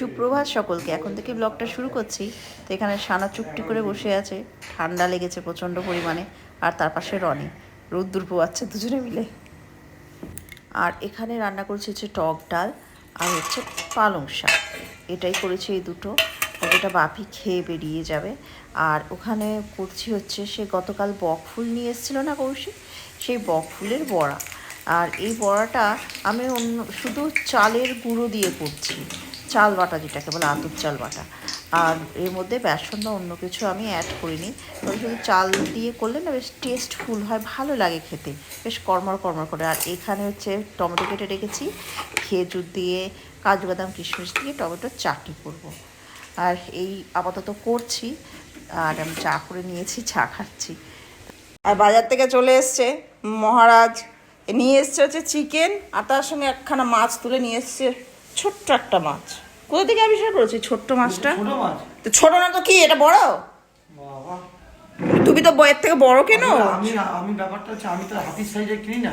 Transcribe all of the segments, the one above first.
সুপ্রভাত সকলকে, এখন থেকে ব্লগটা শুরু করছি। তো এখানে সানা চুপটি করে বসে আছে, ঠান্ডা লেগেছে প্রচণ্ড পরিমাণে, আর তার পাশে রনি, রোদ্দুর পোয়াচ্ছে দুজনে মিলে। আর এখানে রান্না করছি হচ্ছে টক ডাল আর হচ্ছে পালং শাক। এটাই করেছি এই দুটো যেটা বাপি খেয়ে বেরিয়ে যাবে। আর ওখানে করছি হচ্ছে, সে গতকাল বক ফুল নিয়ে এসেছিল না কৌশিক? সেই বক ফুলের বড়া। আর এই বড়াটা আমি অন্য, শুধু চালের গুঁড়ো দিয়ে করছি। চাল বাটা যেটাকে বলে আতর চাল বাটা। আর এর মধ্যে বেসন বা অন্য কিছু আমি অ্যাড করিনি। তবে শুধু চাল দিয়ে করলে না বেশ টেস্টফুল হয়, ভালো লাগে খেতে। বেশ কর্মর কর্মর করে। আর এখানে হচ্ছে টমেটো কেটে রেখেছি। খেজুর দিয়ে, কাজু বাদাম, কিশমিশ দিয়ে টমেটোর চাটনি করব। আর এই আপাতত করছি। আর আমি চা করে নিয়েছি, চা খাচ্ছি। আর বাজার থেকে চলে এসছে মহারাজ। নিয়ে এসছে হচ্ছে চিকেন আর তার সঙ্গে একখানা মাছ তুলে নিয়ে এসছে ছোট্ট একটা মাছ। কোথা থেকে আবিষ্কার করেছি ছোট্ট মাছটা? ছোট না তো কি? এটা বড়? তুমি তো বইয়ের থেকে বড় কেন? আমি আমি ব্যাপারটা হচ্ছে আমি তো হাতির সাইজে কিনি না।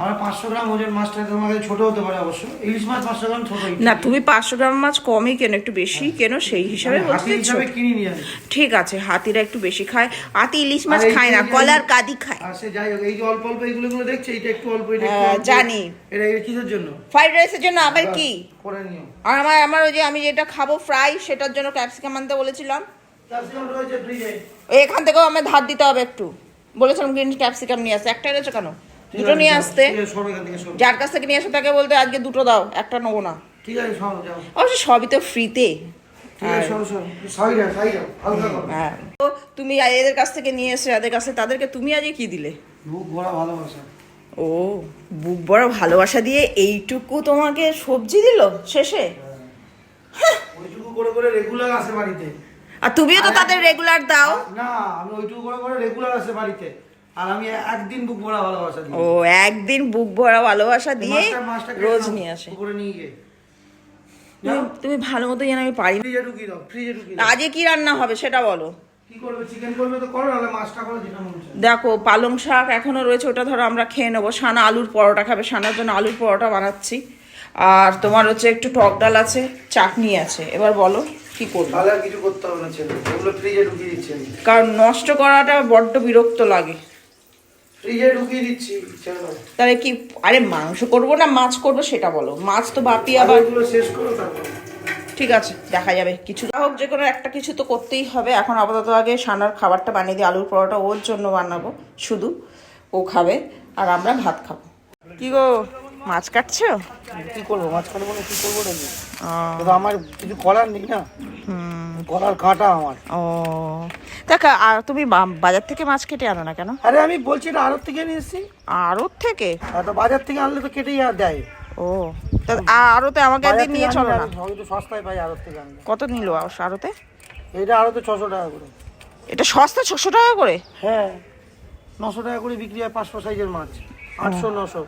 আমার পাঁচশো গ্রাম ওজন মাছটা তোমার কাছে ছোট হতে পারে অবশ্য। ইলিশ মাছ পাঁচশো গ্রাম ছোট না তুমি পাঁচশো গ্রাম মাছ কমই কেনো একটু বেশি কেনো সেই হিসাবে কিনি ঠিক আছে হাতিরা একটু বেশি খায়। হাতি ইলিশ মাছ খায় না কলার কাদি খায়। সে যাই হোক এই যে অল্প অল্প এইগুলো গুলো দেখছে এটা একটু অল্প এটা হ্যাঁ। জানি। এটা কিসের জন্য? ফ্রাইড রাইসের জন্য আবার কি? করে নিও। আর আমার আমার ওই যে আমি যেটা খাব ফ্রাই সেটার জন্য ক্যাপসিকাম আনতে বলেছিলাম। এখান থেকেও আমার ধার দিতে হবে একটু। বলেছিলাম গ্রিন ক্যাপসিকাম নিয়ে আসতে। একটা এনেছো কেন? দুটো নিয়ে আসতে। যার কাছ থেকে নিয়ে আসো তাকে বলতে আজকে দুটো দাও, একটা নেব না। ঠিক অবশ্য সবই তো ফ্রিতে হ্যাঁ। তো তুমি এদের কাছ থেকে নিয়ে এসে, এদের কাছে তাদেরকে তুমি আজকে কি দিলে? ও, বুক বড় ভালোবাসা দিয়ে এইটুকু তোমাকে সবজি দিল শেষে? করে করে রেগুলার আসে বাড়িতে। আর তুমিও তো তাদের রেগুলার দাও। না আমি ওইটুকু করে করে রেগুলার আসে বাড়িতে। আর আমি একদিন বুক ভরা ভালোবাসা দিই ও একদিন বুক ভরা ভালোবাসা দিয়ে রোজ নিয়ে আসে। পুকুরে নিয়ে গিয়ে। তুমি- ভালো মতো জানো আমি পারি। ফ্রিজে ঢুকিয়ে দাও ফ্রিজে ঢুকিয়ে দাও। আজকে কি রান্না হবে সেটা বলো। কি করবে চিকেন করবে তো করো নাহলে মাছটা করো যেটা মনে দেখো পালং শাক এখনও রয়েছে ওটা ধরো আমরা খেয়ে নেব। সানা আলুর পরোটা খাবে সানার জন্য আলুর পরোটা বানাচ্ছি। আর তোমার হচ্ছে একটু টক ডাল আছে চাটনি আছে। এবার বলো। কি করব? তাহলে আর কিছু করতে হবে না ছেলে। ওগুলো ফ্রিজে ঢুকিয়ে দিচ্ছি আমি। কারণ নষ্ট করাটা বড্ড বিরক্ত লাগে। ফ্রিজে ঢুকিয়ে দিচ্ছি চলো তাহলে কি আরে মাংস করব না মাছ করব সেটা বলো। মাছ তো বাপি আবার এগুলো শেষ করো তারপর ঠিক আছে দেখা যাবে। কিছু যা হোক যে কোনো একটা কিছু তো করতেই হবে। এখন আপাতত আগে সানার খাবারটা বানিয়ে দিই আলুর পরোটা ওর জন্য বানাবো শুধু। ও খাবে আর আমরা ভাত খাব। কি গো? মাছ কাটছো? কি করব? মাছ কাটবো না কি করব নাকি? তো আমার কিছু করার নেই না। করার কাটা আমার। ও। দেখা আর তুমি বাজার থেকে মাছ কেটে আনো না কেন? আরে আমি বলছি না আড়ত থেকে নিয়ে এসেছি। আড়ত থেকে? তো বাজার থেকে আনলে তো কেটেই আর দেয়। ও। তা আড়তে আমাকে একদিন নিয়ে চলো না। তো সস্তায় পাই আড়ত থেকে আনলে। কত নিল আড়তে? এটা আরও তো ছশো টাকা করে। এটা সস্তা ছশো টাকা করে? হ্যাঁ। নশো টাকা করে বিক্রি হয় পাঁচশো সাইজের মাছ। আটশো নশো।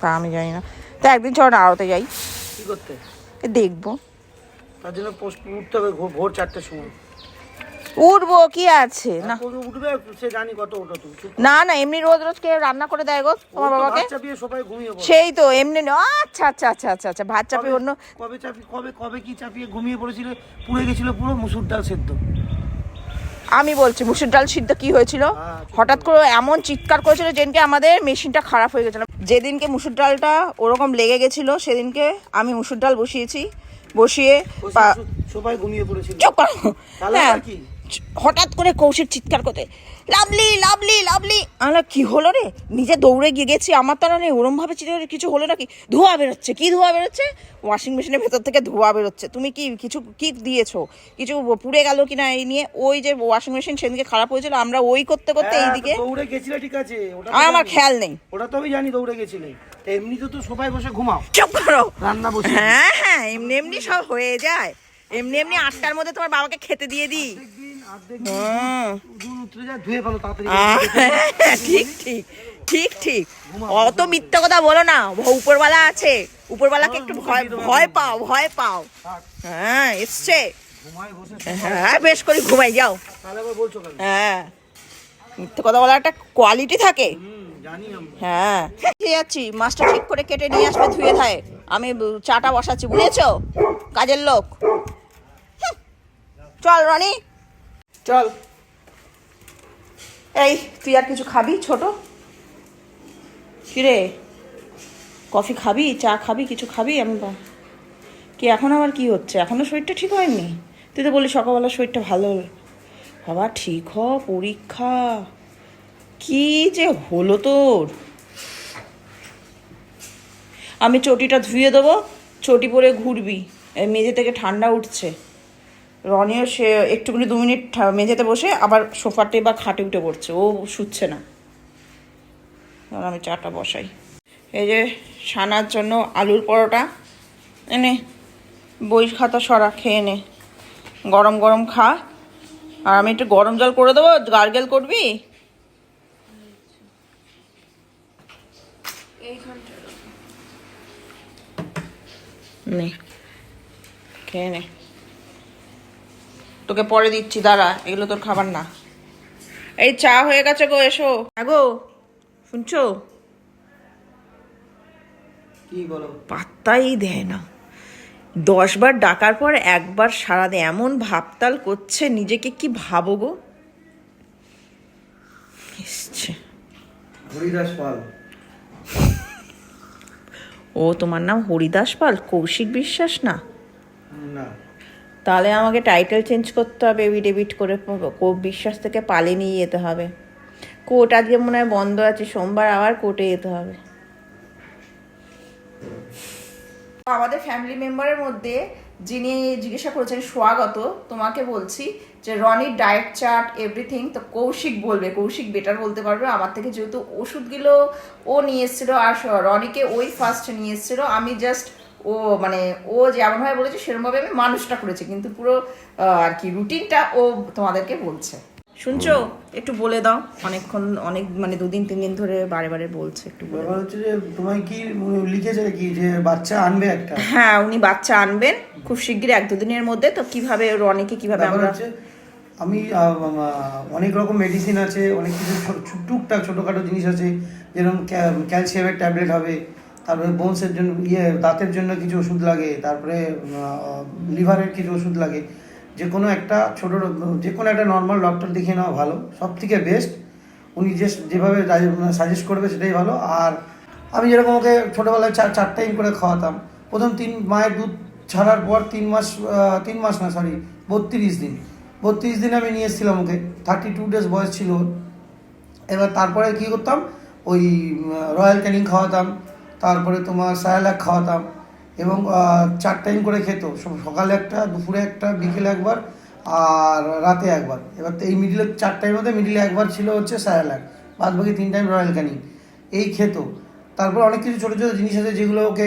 তা আমি জানি না। তা একদিন চলো না আড়তে যাই। কি করতে? দেখব। তার জন্য পোস্ট উঠতে হবে ভোর- চারটের সময়। উঠবো কি আছে? না। উঠবে? সে জানি কত ওঠো তুমি। না না এমনি রোজ রোজ কে রান্না করে দেয় গো তোমার বাবাকে? চাপিয়ে সবাই ঘুমিয়ে পড়ে। সেই তো এমনি ন- আচ্ছা আচ্ছা আচ্ছা আচ্ছা আচ্ছা ভাত চাপি কবে- অন্য কবে চাপি কবে কবে কি চাপিয়ে ঘুমিয়ে পড়েছিল? পুড়ে গেছিল পুরো মুসুর ডাল সেদ্ধ। আমি বলছি মুসুর ডাল সিদ্ধ কি হয়েছিল? হ্যাঁ, হঠাৎ করে এমন চিৎকার করেছিল যেদিনকে আমাদের মেশিনটা খারাপ হয়ে গেছিল। যেদিনকে মুসুর ডালটা ওরকম লেগে গেছিল সেদিনকে আমি মুসুর ডাল বসিয়েছি বসিয়ে সবাই ঘুমিয়ে পড়েছিল। হ্যাঁ? হঠাৎ করে কৌশিক চিৎকার করতে লাভলি লাভলি লাভলি! আমরা কি হলো রে? নিজে দৌড়ে গিয়ে গেছি আমার তো নেই ওরম ভাবে চিৎকার কিছু হলো নাকি? ধোঁয়া বেরোচ্ছে কি ধোঁয়া বেরোচ্ছে? ওয়াশিং মেশিনের ভেতর থেকে ধোঁয়া বেরোচ্ছে তুমি কি কিছু কি দিয়েছ? কিছু পুড়ে গেল কিনা এই নিয়ে? ওই যে ওয়াশিং মেশিন সেদিনকে খারাপ হয়েছিল আমরা ওই করতে করতে হ্যাঁ, এইদিকে দৌড়ে গেছিলে ঠিক আছে। আর আমার খেয়াল নেই। ওটা তো আমি জানি দৌড়ে গেছিলে। তা এমনিতে তো সবাই বসে ঘুমাও। চুপ করো। রান্না বসে হ্যাঁ হ্যাঁ এমনি এমনি সব হয়ে যায়। এমনি এমনি আটটার মধ্যে তোমার বাবাকে খেতে দিয়ে দিই। আহ, ঠিক ঠিক ঠিক ঠিক। অত মিথ্যা কথা বলো না। উপরওয়ালা আছে। উপরওয়ালাকে একটু ভয় ভয় পাও ভয় পাও। হ্যাঁ এসছে। ঘুমায় হ্যাঁ বেশ করে ঘুমাই যাও। হ্যাঁ। মিথ্যে কথা বলার একটা কোয়ালিটি থাকে। আমি হ্যাঁ। যাচ্ছি। মাছটা ঠিক করে কেটে নিয়ে আসবে ধুয়ে ধায়। আমি চাটা বসাচ্ছি বুঝেছ? কাজের লোক। চল রনি। চল। এই, তুই আর কিছু খাবি, ছোট? কিরে? কফি খাবি, চা খাবি, কিছু খাবি? আমি কি, এখন আবার কি হচ্ছে? এখনও শরীরটা ঠিক হয়নি? তুই তো বলি সকালবেলা শরীরটা ভালো বাবা, ঠিক হ, পরীক্ষা। কি যে হলো তোর? আমি চটিটা ধুয়ে দেবো, চটি পরে ঘুরবি। মেঝে থেকে ঠান্ডা উঠছে। রনিও সে একটুখানি দু মিনিট মেঝেতে বসে আবার সোফাতে বা খাটে উঠে পড়ছে ও শুচ্ছে না। আমি চাটা বসাই। এই যে সানার জন্য আলুর পরোটা এনে বই খাতা সরা খেয়ে নে। গরম গরম খা। আর আমি একটু গরম জল করে দেবো গার্গেল করবি? নে খেয়ে নে। তোকে পরে দিচ্ছি দাঁড়া এগুলো তোর খাবার না। এই চা হয়ে গেছে গো এসো। গো শুনছো? কি বলো? পাত্তাই দেয় না। দশবার ডাকার পর একবার সারা দেয় এমন ভাবতাল করছে নিজেকে কি ভাবো গো? এসছে। হরিদাস পাল। ও তোমার নাম হরিদাস পাল? কৌশিক বিশ্বাস না? না। তাহলে আমাকে টাইটেল চেঞ্জ করতে হবে এভিডেভিট করে বিশ্বাস থেকে পালে নিয়ে যেতে হবে। কোর্ট আজকে মনে হয় বন্ধ আছে, সোমবার আবার কোর্টে যেতে হবে। আমাদের ফ্যামিলি মেম্বারের মধ্যে যিনি জিজ্ঞাসা করেছেন স্বাগত, তোমাকে বলছি যে রনির ডায়েট চার্ট এভরিথিং তো কৌশিক বলবে, কৌশিক বেটার বলতে পারবে। আমার থেকে যেহেতু ওষুধগুলো ও নিয়ে এসেছিল আর রনিকে ওই ফার্স্ট নিয়ে এসেছিল, আমি জাস্ট ও মানে ও যেমনভাবে বলেছে সেরকমভাবে আমি মানুষটা করেছি কিন্তু পুরো আর কি রুটিনটা ও তোমাদেরকে বলছে। শুনছো? একটু বলে দাও অনেকক্ষণ অনেক মানে দুদিন তিন দিন ধরে বারে বারে বলছে একটু বলে ব্যাপার হচ্ছে যে তোমায় কি লিখেছে কি যে বাচ্চা আনবে একটা? হ্যাঁ উনি বাচ্চা আনবেন খুব শিগগির এক দুদিনের মধ্যে তো কীভাবে রনিকে কীভাবে ব্যাপার আমরা হচ্ছে আমি অনেক রকম মেডিসিন আছে অনেক কিছু টুকটাক ছোটোখাটো জিনিস আছে যেরকম ক্যালসিয়ামের ট্যাবলেট হবে তারপরে বোনসের জন্য ইয়ে দাঁতের জন্য কিছু ওষুধ লাগে, তারপরে লিভারের কিছু ওষুধ লাগে। যে কোনো একটা ছোটো যে কোনো একটা নর্মাল ডক্টর দেখিয়ে নেওয়া ভালো। সব থেকে বেস্ট উনি যে যেভাবে সাজেস্ট করবে সেটাই ভালো। আর আমি যেরকম ওকে ছোটোবেলায় চার চার টাইম করে খাওয়াতাম, প্রথম তিন মায়ের দুধ ছাড়ার পর তিন মাস তিন মাস না সরি বত্রিশ দিন। বত্রিশ দিন আমি নিয়ে এসেছিলাম ওকে। থার্টি টু ডেজ বয়স ছিল এবার তারপরে কী করতাম, ওই রয়্যাল ক্যানিং খাওয়াতাম। তারপরে তোমার সায়ালাক খাওয়াতাম এবং চার টাইম করে খেত। সব- সকালে একটা দুপুরে একটা বিকেলে একবার আর রাতে একবার। এবার তো এই মিডিলে চার টাইম মধ্যে মিডিলে একবার ছিল হচ্ছে সায়ালাক বাদ বাকি তিন টাইম রয়্যাল ক্যানিং এই খেত। তারপর অনেক কিছু ছোটো ছোটো জিনিস আছে যেগুলো ওকে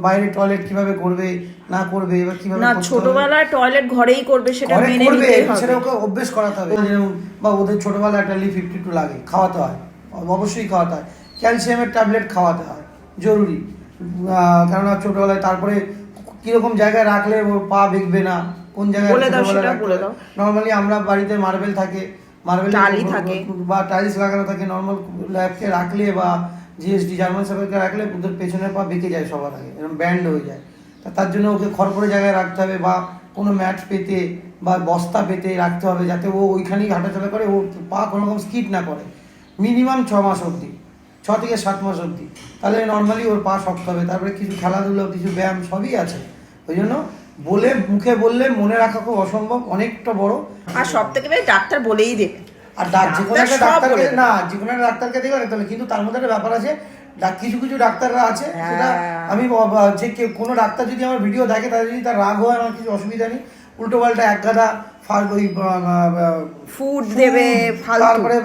বাইরে টয়লেট কীভাবে করবে না করবে এবার কীভাবে না ছোটবেলায় টয়লেট ঘরেই করবে সেটা ঘরে মেনে করবে, হবে। সেটা ওকে অভ্যেস করাতে হবে। যেরকম বা ওদের ছোটবেলায় একটা লি ফিফটি টু লাগে খাওয়াতে হয়। অবশ্যই খাওয়াতে হয়। ক্যালসিয়ামের ট্যাবলেট খাওয়াতে হয়। জরুরি। কেননা ছোটবেলায় তারপরে কীরকম জায়গায় রাখলে ওর পা বেঁকবে না কোন জায়গায়। নর্মালি আমরা বাড়িতে মার্বেল থাকে মার্বেল থাকে। বা টাইলস লাগানো থাকে নর্মাল ল্যাবকে রাখলে বা জিএসডি জার্মান সাপেরকে রাখলে ওদের পেছনের পা বেঁকে যায় সবার আগে এরকম ব্যান্ড হয়ে যায়। তা তার জন্য ওকে খড়খড়ে জায়গায় রাখতে হবে বা কোনো ম্যাট পেতে বা বস্তা পেতে রাখতে হবে যাতে ও ওইখানেই হাঁটাচলা করে ও পা কোনো রকম স্কিট না করে। মিনিমাম ছ মাস অবধি। ছ থেকে সাত মাস অবধি। তাহলে নর্মালি ওর পা শক্ত হবে। তারপরে কিছু খেলাধুলো কিছু ব্যায়াম সবই আছে। ওই জন্য বলে মুখে বললে মনে রাখা খুব অসম্ভব অনেকটা বড়। আর সব থেকে বেশি ডাক্তার বলেই দেবে। আর যে কোনো একটা ডাক্তার ডাক্তারকে না যে কোনো একটা ডাক্তারকে দেখো না তাহলে কিন্তু তার মধ্যে একটা ব্যাপার আছে কিছু কিছু ডাক্তাররা আছে সেটা হ্যাঁ। আমি যে কোনো ডাক্তার যদি আমার ভিডিও দেখে তাহলে যদি তার রাগ হয় আমার কিছু অসুবিধা নেই। উল্টো পাল্টা এক গাদা ফাল ওই ফুড দেবে তারপরে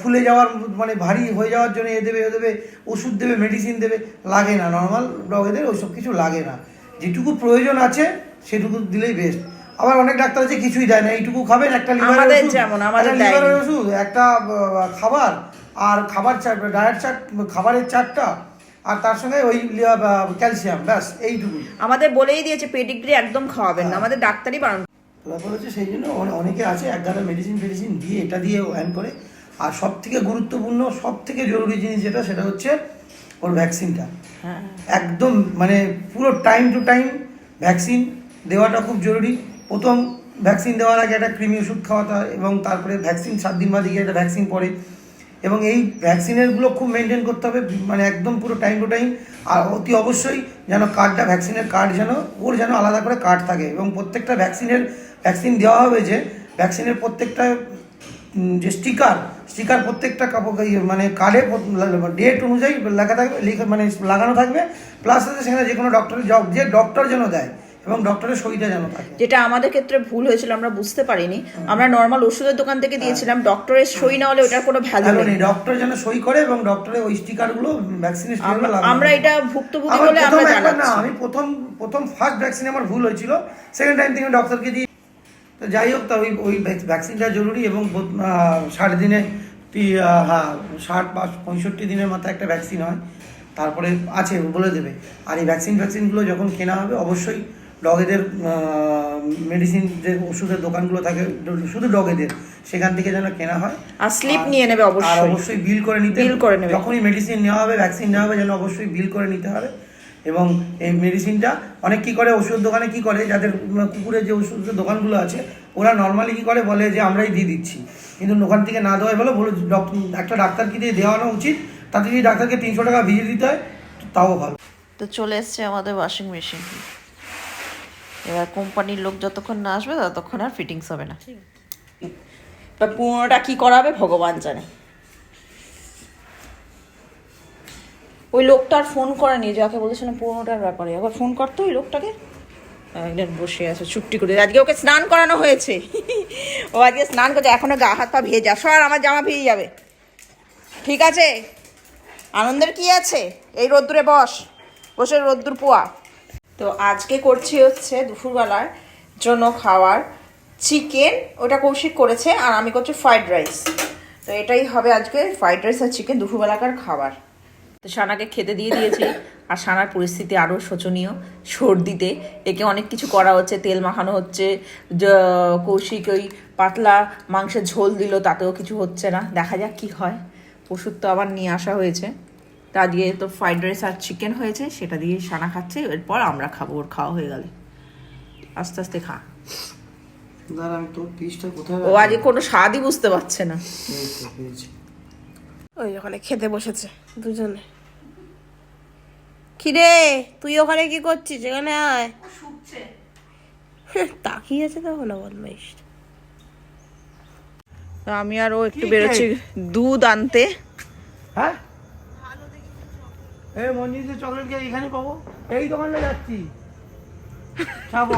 ফুলে যাওয়ার মানে ভারী হয়ে যাওয়ার জন্য এ দেবে এ দেবে ওষুধ দেবে মেডিসিন দেবে লাগে না। নর্মাল এদের ওইসব কিছু লাগে না। যেটুকু প্রয়োজন আছে সেটুকু দিলেই বেস্ট আবার অনেক ডাক্তার আছে কিছুই দেয় না। এইটুকু খাবেন একটা লিভারের ওষুধ, যেমন, আমাদের একটা লিভারের ওষুধ একটা খাবার আর খাবার চাট ডায়েট চাট খাবারের চারটা আর তার সঙ্গে ওই ক্যালসিয়াম ব্যাস এইটুকুই। আমাদের বলেই দিয়েছে পেডিগ্রি একদম খাওয়াবেন না। আমাদের ডাক্তারই বারণ ব্যাপার হচ্ছে সেই জন্য অনে- অনেকে আছে এক গাদা মেডিসিন ফেডিসিন দিয়ে এটা দিয়ে অ্যান করে। আর সব থেকে গুরুত্বপূর্ণ সব থেকে জরুরি জিনিস যেটা সেটা হচ্ছে ওর ভ্যাকসিনটা হ্যাঁ। একদম মানে পুরো টাইম টু টাইম ভ্যাকসিন দেওয়াটা খুব জরুরি। প্রথম ভ্যাকসিন দেওয়ার আগে একটা ক্রিমি ওষুধ খাওয়াতে হয় এবং তারপরে ভ্যাকসিন সাত দিন বাদে গিয়ে একটা ভ্যাকসিন পড়ে। এবং এই ভ্যাকসিনেরগুলো খুব মেনটেন করতে হবে মানে একদম পুরো টাইম টু টাইম আর অতি অবশ্যই যেন কার্ডটা ভ্যাকসিনের কার্ড যেন, ওর যেন আলাদা করে কার্ড থাকে এবং প্রত্যেকটা ভ্যাকসিনের ভ্যাকসিন দেওয়া হবে যে ভ্যাকসিনের প্রত্যেকটা যে স্টিকার স্টিকার প্রত্যেকটা ইয়ে মানে কার্ডে ডেট অনুযায়ী লেখা থাকবে মানে লাগানো থাকবে প্লাস সেখানে যে কোনো ডক্টরের জব যে ডক্টর যেন দেয় এবং ডক্টরের সইটা যেন থাকে। যেটা আমাদের ক্ষেত্রে ভুল হয়েছিল আমরা বুঝতে পারিনি। আমরা নর্মাল ওষুধের দোকান থেকে দিয়েছিলাম ডক্টরের সই না হলে ওটার কোনো ভ্যালু নেই। ডক্টর যেন সই করে এবং ডক্টরের ওই স্টিকারগুলো ভ্যাকসিনের স্টিকারগুলো আমরা- এটা ভুক্তভোগী বলে আমরা না আমি প্রথম প্রথম ফার্স্ট ভ্যাকসিন আমার ভুল হয়েছিল। সেকেন্ড টাইম থেকে ডক্টরকে দিয়ে তো যাই হোক তা ওই ওই ভ্যাকসিনটা জরুরি এবং ষাট দিনে হ্যাঁ ষাট বা পঁয়ষট্টি দিনের মাথায় একটা ভ্যাকসিন হয়। তারপরে আছে বলে দেবে। আর এই ভ্যাকসিন ভ্যাকসিনগুলো যখন কেনা হবে অবশ্যই ডগেদের মেডিসিন যে ওষুধের দোকানগুলো থাকে শুধু ডগেদের সেখান থেকে যেন কেনা হয়। আর স্লিপ নিয়ে নেবে আর অবশ্যই। অবশ্যই বিল করে নিতে বিল করে নেবে। যখনই মেডিসিন নেওয়া হবে ভ্যাকসিন নেওয়া হবে যেন অবশ্যই বিল করে নিতে হবে। এবং এই মেডিসিনটা অনেক কি করে ওষুধ দোকানে কি করে যাদের কুকুরের যে ওষুধের দোকানগুলো আছে ওরা নর্মালি কি করে বলে যে আমরাই দিয়ে দিচ্ছি। কিন্তু দোকান থেকে না দেওয়াই বলো বলো ডক- একটা ডাক্তারকে দিয়ে দেওয়ানো উচিত। তাতে যদি ডাক্তারকে তিনশো টাকা ভিজিট দিতে হয় তাও ভালো। তো চলে এসছে আমাদের ওয়াশিং মেশিন এবার কোম্পানির লোক যতক্ষণ না আসবে, ততক্ষণ আর ফিটিংস হবে না। এবার পুরোনোটা কি করাবে, ভগবান জানে। ওই লোকটার ফোন করেনি যাকে বলেছিলাম পুরোনোটার ব্যাপারে। একবার ফোন করতো ওই লোকটাকে। বসে আছে, চুপটি করে। আজকে ওকে স্নান করানো হয়েছে। ও আজকে স্নান করছে, এখনও গা হাত পা ভেজা। সর, আমার জামা ভিজে যাবে। ঠিক আছে? আনন্দের কি আছে? এই রোদ্দুরে বস। বসে রোদ্দুর পোয়া। তো আজকে করছি হচ্ছে দুপুরবেলার জন্য খাওয়ার চিকেন, ওটা কৌশিক করেছে, আর আমি করছি ফ্রাইড রাইস তো এটাই হবে আজকে ফ্রাইড রাইস আর চিকেন দুপুরবেলাকার খাবার। তো সানাকে খেতে দিয়ে দিয়েছি, আর সানার পরিস্থিতি আরও শোচনীয় সর্দিতে। একে অনেক কিছু করা হচ্ছে, তেল মাখানো হচ্ছে কৌশিক ওই পাতলা মাংসের ঝোল দিল, তাতেও কিছু হচ্ছে না। দেখা যাক কি হয়। ওষুধ তো আবার নিয়ে আসা হয়েছে। তা দিয়ে তো ফ্রাইড রাইস আর চিকেন হয়েছে সেটা দিয়ে সানা খাচ্ছে এরপর আমরা খাব ওর খাওয়া হয়ে গেলে। আস্তে আস্তে খা। ও আজকে কোনো স্বাদই বুঝতে পারছে না। ওই ওখানে খেতে বসেছে দুজনে। কিরে তুই ওখানে কি করছিস? এখানে আয়। হ্যাঁ, তাকিয়ে আছে তখন বদমাইশ। আমি আর ও একটু বেরোচ্ছি দুধ আনতে। হ্যাঁ? চকলেট এখানে পাবো। এই দোকানে যাচ্ছি। খাব।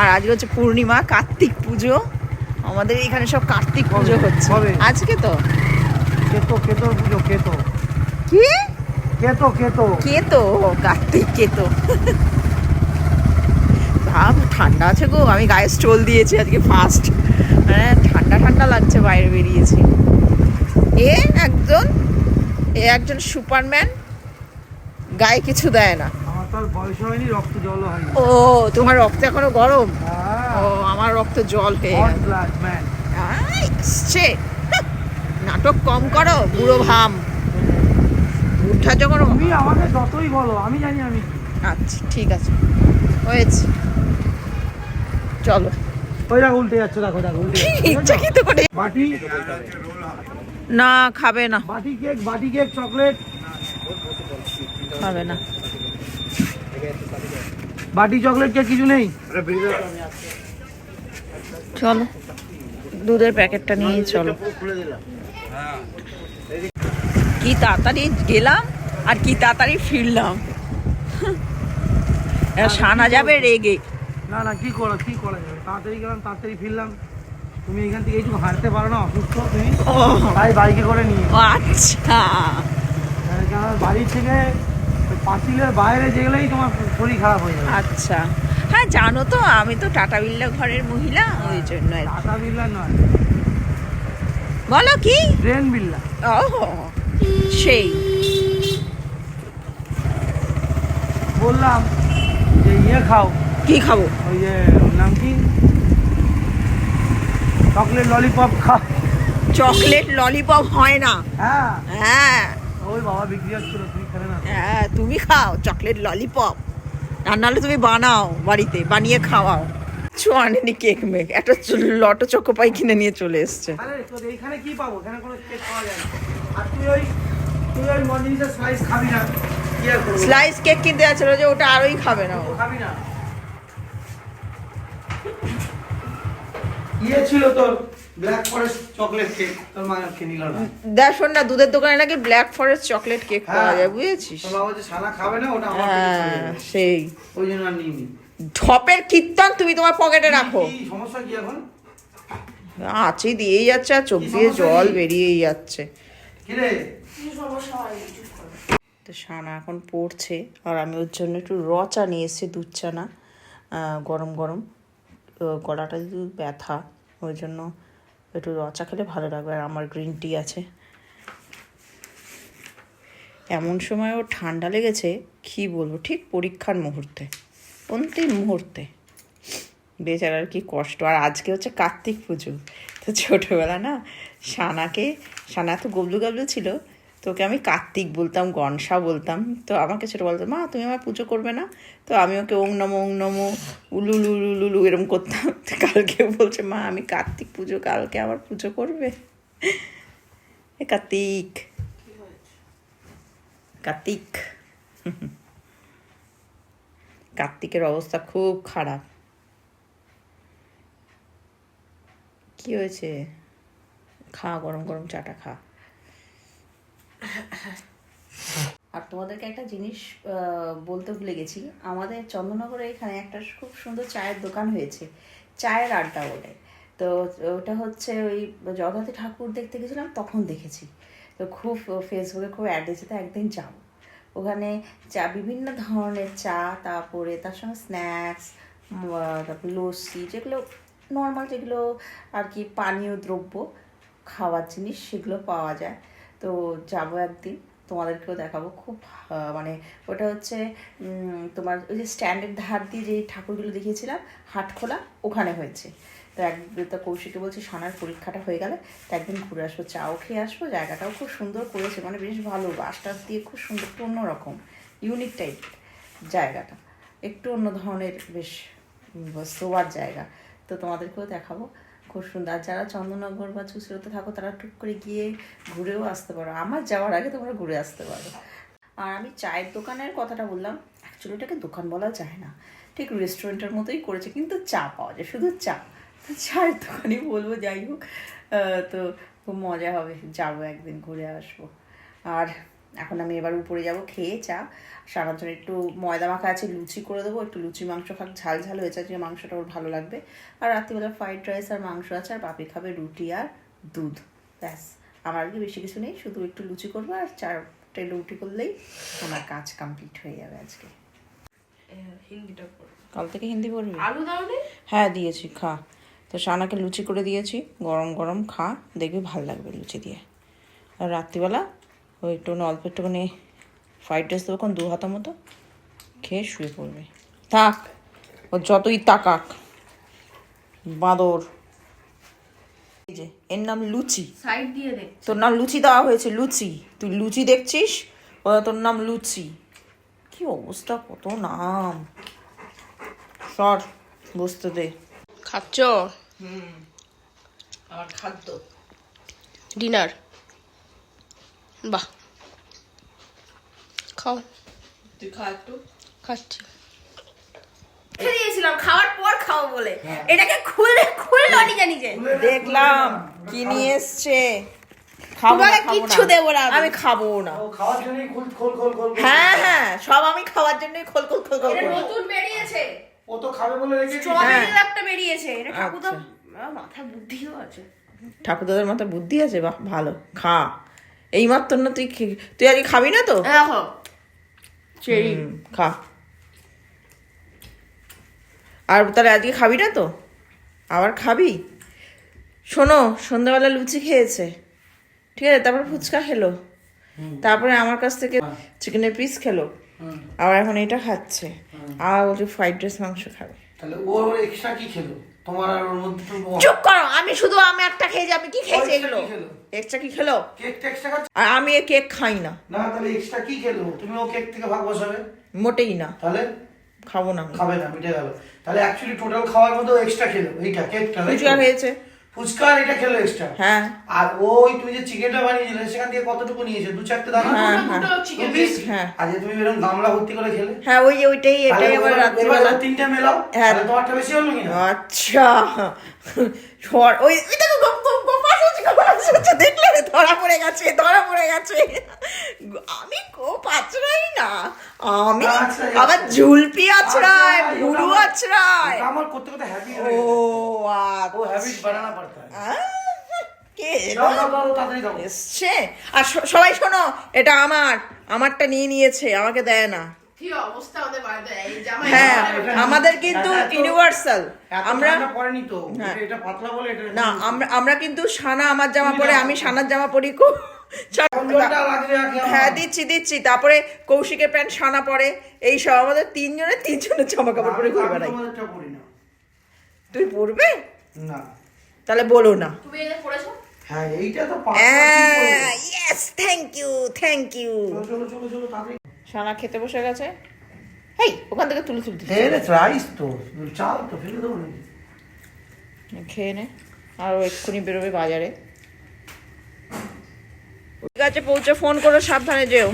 আর আজকে হচ্ছে পূর্ণিমা কার্তিক পুজো। আমাদের এখানে সব কার্তিক পুজো হচ্ছে? আজকে তো? কেতো কেতো পুজো কেতো। কি? কেতো কেতো। কে তো কার্তিক কেতো। ভাব ঠান্ডা আছে গো। আমি গায়ে স্টোল দিয়েছি আজকে ফার্স্ট হ্যাঁ ঠান্ডা ঠান্ডা লাগছে বাইরে বেরিয়েছি। এ একজন? এ একজন সুপারম্যান? গায়ে কিছু দেয় না। ও তোমার রক্ত এখনও গরম? হ্যাঁ। ও আমার রক্ত জল হয়ে এসছে নাটক কম করো বুড়ো ভাম। বুদ্ধা যখন তুমি আমাকে যতই বলো আমি জানি আমি আচ্ছা ঠিক আছে। হয়েছে। চলো। ওই দেখো উল্টে যাচ্ছে দেখো দেখো উল্টে ইচ্ছা কি তো করে বাটি? না খাবে না। বাটি কেক বাটি কেক চকলেট। খাবে না। বাটি চকলেট কেক কিছু নেই? চলো দুধের প্যাকেটটা নিয়ে চলো। কি তাড়াতাড়ি গেলাম আর কি তাড়াতাড়ি ফিরলাম। সানা যাবে রেগে। না না কি করো কি করা যাবে? তাড়াতাড়ি গেলাম তাড়াতাড়ি ফিরলাম। তুমি এখান থেকে এইটুকু হাঁটতে পারো না অসুস্থ তুমি। তাই বাইকে করে নিয়ে। আচ্ছা। বাড়ি থেকে পাঁচিলের বাইরে যেগুলোই তোমার শরীর খারাপ হয়ে যাবে। আচ্ছা। হ্যাঁ জানো তো আমি তো টাটা বিল্লা ঘরের মহিলা ওই জন্য টাটা বিল্লা নয়। বলো কি? ট্রেন বিল্লা ও সেই। বললাম যে ইয়ে খাও। কি খাব? ওই যে নাম কি চকলেট ললিপপ খাও। চকলেট ললিপপ হয় না। হ্যাঁ। হ্যাঁ। ওই বাবা বিক্রি হচ্ছিল। হ্যাঁ তুমি খাও চকলেট ললিপপ আর নাহলে তুমি বানাও বাড়িতে বানিয়ে খাওয়াও। কিছু আনেনি কেক মেক একটা লটো চকোপাই কিনে নিয়ে চলে এসছে। এইখানে কি পাবো? এখানে কোনো কেক পাওয়া যায় আর তুই ওই তুই ওই মন্দিরের স্লাইস খাবি না স্লাইস কেক কিনতে যাচ্ছিল যে ওটা আরোই খাবে না খাবি না? ইয়ে ছিল তোর ব্ল্যাক ফরেস্ট চকলেট কেক তোর মা খেয়ে নিল না। দেখ শোন না দুধের দোকানে নাকি ব্ল্যাক ফরেস্ট চকলেট কেক পাওয়া। যায় বুঝেছিস? তোর বাবা যে সানা খাবে না ওটা আমার হ্যাঁ সেই। ওই জন্য আর নিইনি। ঢপের কীর্তন তুমি তোমার পকেটে রাখো। কি সমস্যা কি এখন? আছে দিয়েই যাচ্ছে আর চোখ দিয়ে জল? বেরিয়েই যাচ্ছে। তো সানা এখন পড়ছে আর আমি ওর জন্য একটু র চা নিয়ে এসেছি দুধ চানা গরম গরম। গলাটা যদি ব্যথা ওই জন্য একটু রচা খেলে ভালো লাগবে, আর আমার গ্রিন টি আছে। এমন সময় ও ঠান্ডা লেগেছে, কি বলব, ঠিক পরীক্ষার মুহূর্তে, অন্তিম মুহূর্তে। বেচারার কি কষ্ট, আর আজকে হচ্ছে কার্তিক পুজো। তো ছোটোবেলা না সানাকে সানা তো গবলু গাবলু ছিল তোকে আমি কার্তিক বলতাম, গনসা বলতাম। তো আমাকে ছোটো বলতো, মা, তুমি আমার পুজো করবে না? তো আমি ওকে ওং নমো ওং নমো উলু লু লু লু লু এরম করতাম। তো কালকে বলছে, মা, আমি কার্তিক পুজো, কালকে আবার পুজো করবে? এ কার্তিক। কার্তিক। কার্তিকের অবস্থা খুব খারাপ। কি হয়েছে? খা, গরম গরম চাটা খা। আর তোমাদেরকে একটা জিনিস বলতে ভুলে গেছি। আমাদের চন্দ্রনগরে এখানে একটা খুব সুন্দর চায়ের দোকান হয়েছে, চায়ের আড্ডা বলে। তো ওটা হচ্ছে ওই জগন্নাথী ঠাকুর দেখতে গেছিলাম, তখন দেখেছি। তো খুব ফেসবুকে খুব অ্যাড দিয়েছে, তো একদিন যাব। ওখানে চা, বিভিন্ন ধরনের চা, তারপরে তার সঙ্গে স্ন্যাক্স তারপর লস্যি, যেগুলো নর্মাল যেগুলো আর কি পানীয় দ্রব্য, খাওয়ার জিনিস, সেগুলো পাওয়া যায়। তো যাব একদিন, তোমাদেরকেও দেখাবো। খুব মানে ওটা হচ্ছে তোমার ওই যে স্ট্যান্ডের ধার দিয়ে যে ঠাকুরগুলো দেখিয়েছিলাম, হাটখোলা, ওখানে হয়েছে। তো এক, তো কৌশিকে বলছি সানার পরীক্ষাটা হয়ে গেলে তো একদিন ঘুরে আসব, চাও খেয়ে আসব, জায়গাটাও খুব সুন্দর করেছে মানে বেশ ভালো বাস দিয়ে খুব সুন্দর অন্যরকম ইউনিক টাইপ জায়গাটা। একটু অন্য ধরনের, বেশ শোয়ার জায়গা। তো তোমাদেরকেও দেখাবো। খুব সুন্দর। আর যারা চন্দননগর বা চুচুড়োতে থাকো, তারা টুক করে গিয়ে ঘুরেও আসতে পারো। আমার যাওয়ার আগে তোমরা ঘুরে আসতে পারো। আর আমি চায়ের দোকানের কথাটা বললাম অ্যাকচুয়ালি এটাকে দোকান বলা যায় না। ঠিক রেস্টুরেন্টের মতোই করেছে, কিন্তু চা পাওয়া যায়, শুধু চা। তো চায়ের দোকানই বলব, যাই হোক। তো খুব মজা হবে। যাব একদিন, ঘুরে আসব। আর এখন আমি এবার উপরে যাব খেয়ে চা। সারার জন্য একটু ময়দা মাখা আছে লুচি করে দেবো একটু লুচি মাংস খাক ঝাল ঝাল হয়েছে আজকে মাংসটা ওর ভালো লাগবে। আর রাত্রিবেলা ফ্রাইড রাইস আর মাংস আছে আর বাপি খাবে রুটি আর দুধ। ব্যাস আমার কি বেশি কিছু নেই শুধু একটু লুচি করব আর চারটে রুটি করলেই আমার কাজ কমপ্লিট হয়ে যাবে আজকে। হিন্দিটা কাল থেকে হিন্দি পড়বি? আলু দাও নে। হ্যাঁ দিয়েছি খা। তো সানাকে লুচি করে দিয়েছি গরম গরম খা দেখবি ভালো লাগবে লুচি দিয়ে। আর রাত্রিবেলা ওই একটু অল্প একটুখানি ফ্রাইড রাইস দেবো দু হাতা মতো খেয়ে শুয়ে পড়বে। থাক ও যতই তাকাক বাঁদর। যে এর নাম লুচি। সাইড দিয়ে দে তোর নাম লুচি দেওয়া হয়েছে লুচি। তুই লুচি দেখছিস? ও তোর নাম লুচি। কি অবস্থা কত নাম। সর বসতে দে। খাচ্ছ? আমার খাদ্য। ডিনার বাহ। খাও। তুই খা একটু। খাচ্ছি। দিয়েছিলাম খাওয়ার পর খাও বলে। এটাকে খুলে খুললো নিজে নিজে। দেখলাম কি নিয়ে এসছে। খাব না কিচ্ছু না না আমি। আমি খাব না। ও খাওয়ার জন্যই খোল খোল খোল খোল খোল। হ্যাঁ হ্যাঁ সব আমি খাওয়ার জন্যই খোল খোল খোল খোল নতুন বেরিয়েছে। ও তো খাবে বলে রেখেছি। স্ট্রবেরির একটা বেরিয়েছে। এটা আচ্ছা। বুদ্ধিও আছে। ঠাকুর দাদার মাথায় বুদ্ধি আছে? বাহ ভালো। খা। এই মাত্র না তুই তুই আজকে খাবি না তো? চেরি। খা। আর তাহলে আজকে খাবি না তো? আবার খাবি? শোনো সন্ধ্যাবেলা লুচি খেয়েছে। ঠিক আছে তারপর ফুচকা খেলো। তারপরে আমার কাছ থেকে চিকেনের পিস খেলো। আবার এখন এটা খাচ্ছে। আর বলছে ফ্রাইড রাইস মাংস খাবে। তাহলে ওর এক্সট্রা কি খেলো? তোমার আর ওর মধ্যে চুপ করো আমি শুধু আমি একটা খেয়েছি আমি কি খেয়েছি এগুলো? এক্সট্রা কি খেলো? কেক টেক্সটা খাচ্ছে? আর আমি এ কেক খাই না। না তাহলে এক্সট্রা কি খেলো? তুমি ও কেক থেকে ভাগ বসাবে? মোটেই না। তাহলে? খাব না খাবে না মিটে গেল। তাহলে অ্যাকচুয়ালি টোটাল খাওয়ার মধ্যে এক্সট্রা খেলো। এইটা কেকটা তো? ফুচকা আর এটা খেলো এক্সট্রা হ্যাঁ। আর ওই তুমি যে চিকেনটা বানিয়েছিলে সেখান থেকে কতটুকু নিয়েছে? দু চারটে দানা? হ্যাঁ, হ্যাঁ। হ্যাঁ। আর যে তুমি এরকম গামলা ভর্তি করে খেলে? হ্যাঁ ওই ওইটাই এটাই আবার রাত্রিবেলা। তিনটা মেলাও। হ্যাঁ। তোমারটা বেশি হলো কিনা? আচ্ছা। সর ওই দেখো হচ্ছে দেখলে ধরা পড়ে গেছে ধরা পড়ে গেছে। আমি কোপ আছড়াই না আমি আবার ঝুলপি ভুরু আমার- আছড়াই ওটা আমার করতে করতে হ্যাপি ও এসছে আর সবাই শোনো এটা আমার আমারটা নিয়ে নিয়েছে আমাকে দেয় না। হ্যাঁ আমাদের কিন্তু ইউনিভার্সাল আমরা হ্যাঁ। এটা- এটা পাতলা বলে এটা না আমরা আমরা কিন্তু সানা আমার জামা পরে আমি সানার জামা পরি খুব। হ্যাঁ দিচ্ছি দিচ্ছি। তারপরে কৌশিকের প্যান্ট সানা পরে। এই সব আমাদের তিনজনের তিনজনের জামা কাপড় পরে ঘুরে বেড়াই তোমাদেরটা পরি না। তুই পরবে? না। তাহলে বলো না। তুমি এটা পড়েছো? হ্যাঁ এইটা তো yes thank you thank you চলো চলো চলো চলো সানা খেতে বসে গেছে। এই ওখান থেকে তুলে তুলতে এই রাইস তো চাল তো ফেলে দেবো খেয়ে নে আর এক্ষুনি বেরোবে বাজারে। ঠিক আছে পৌঁছে ফোন করো সাবধানে যেও।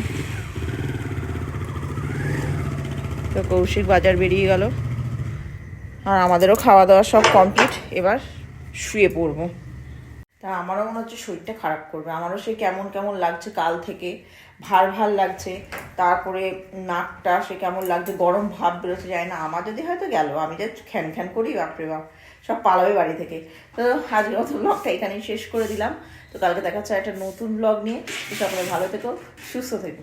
তো কৌশিক বাজার বেরিয়ে গেল। আর আমাদেরও খাওয়া দাওয়া সব কমপ্লিট এবার শুয়ে পড়ব। তা আমারও মনে হচ্ছে শরীরটা খারাপ করবে। আমারও সে কেমন কেমন লাগছে কাল থেকে। ভার ভার লাগছে। তারপরে নাকটা সে কেমন লাগছে, গরম ভাব বেরোতে যায় না। আমার যদি হয়তো গেল, আমি যে খ্যান খ্যান করি, বাপরে বাপ, সব পালাবে বাড়ি থেকে। তো আজকের মতো ব্লগটা এখানেই শেষ করে দিলাম। তো কালকে দেখা যাচ্ছে একটা নতুন ব্লগ নিয়ে। সকলে ভালো থেকো, সুস্থ থেকো।